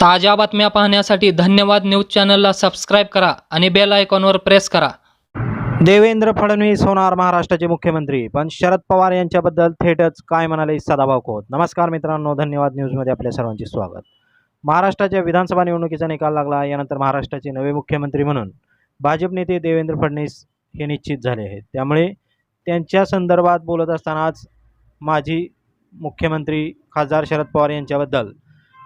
ताज्या बातम्या पाहण्यासाठी धन्यवाद न्यूज चॅनलला सबस्क्राईब करा आणि बेल आयकॉनवर प्रेस करा. देवेंद्र फडणवीस होणार महाराष्ट्राचे मुख्यमंत्री पण शरद पवार यांच्याबद्दल थेटच काय म्हणाले सदाभाऊ खोत? नमस्कार मित्रांनो धन्यवाद न्यूजमध्ये आपल्या सर्वांचे स्वागत. महाराष्ट्राच्या विधानसभा निवडणुकीचा निकाल लागला यानंतर महाराष्ट्राचे नवे मुख्यमंत्री म्हणून भाजप नेते देवेंद्र फडणवीस हे निश्चित झाले आहेत. त्यामुळे त्यांच्या संदर्भात बोलत असतानाच माजी मुख्यमंत्री खासदार शरद पवार यांच्याबद्दल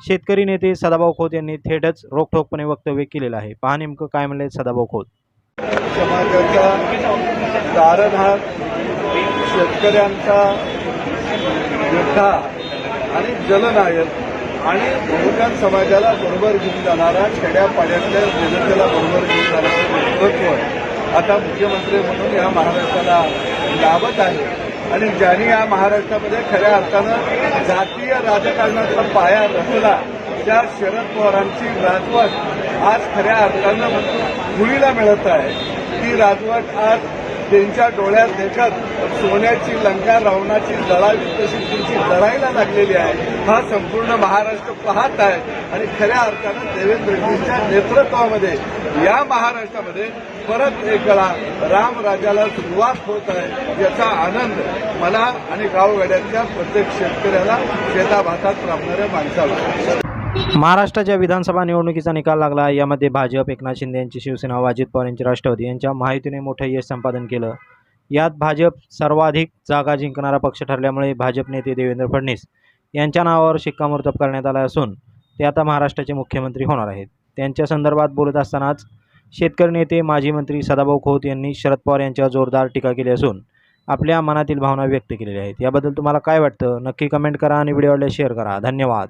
शेतकरी नेते सदाभाऊ खोत यांनी थेटच रोखठोकपणे वक्तव्य केलेलं आहे. पहा नेमकं काय म्हणले सदाभाऊ खोत. समाजाचा कारण हा शेतकऱ्यांचा योद्धा आणि जलनायक आणि बहुजन समाजाला बरोबर घेऊन जाणारा खेड्यापाड्यातल्या जनतेला बरोबर घेऊन जाणारं नेतृत्व आता मुख्यमंत्री म्हणून या महाराष्ट्राला लाभत आहे. आणि ज्यांनी या महाराष्ट्रामध्ये खऱ्या अर्थानं जातीय राजकारणाचा पाया रचला त्या शरद पवारांची राजवट आज खऱ्या अर्थानं मुलीला मिळत आहे. ती राजवट आज त्यांच्या डोळ्यात देखत सोन्याची लंका रावणाची लढावी तशी त्यांची लढाईला लागलेली आहे. हा संपूर्ण महाराष्ट्र पाहत आहे. आणि खऱ्या अर्थानं देवेंद्रजींच्या नेतृत्वामध्ये या महाराष्ट्रामध्ये परत एक वेळा रामराजाला सुरुवात होत आहे याचा आनंद मला आणि गावगाड्यातल्या प्रत्येक शेतकऱ्याला शेताभातात राबणाऱ्या माणसाला. महाराष्ट्राच्या विधानसभा निवडणुकीचा निकाल लागला. यामध्ये भाजप एकनाथ शिंदे यांची शिवसेना व अजित पवार यांची राष्ट्रवादी यांच्या महायुतीने मोठं यश संपादन केलं. यात भाजप सर्वाधिक जागा जिंकणारा पक्ष ठरल्यामुळे भाजप नेते देवेंद्र फडणवीस यांच्या नावावर शिक्कामोर्तब करण्यात आला असून ते आता महाराष्ट्राचे मुख्यमंत्री होणार आहेत. त्यांच्या संदर्भात बोलत असतानाच शेतकरी नेते माजी मंत्री सदाभाऊ खोत यांनी शरद पवार यांच्यावर जोरदार टीका केली असून आपल्या मनातील भावना व्यक्त केलेल्या आहेत. याबद्दल तुम्हाला काय वाटतं? नक्की कमेंट करा आणि व्हिडिओला शेअर करा. धन्यवाद.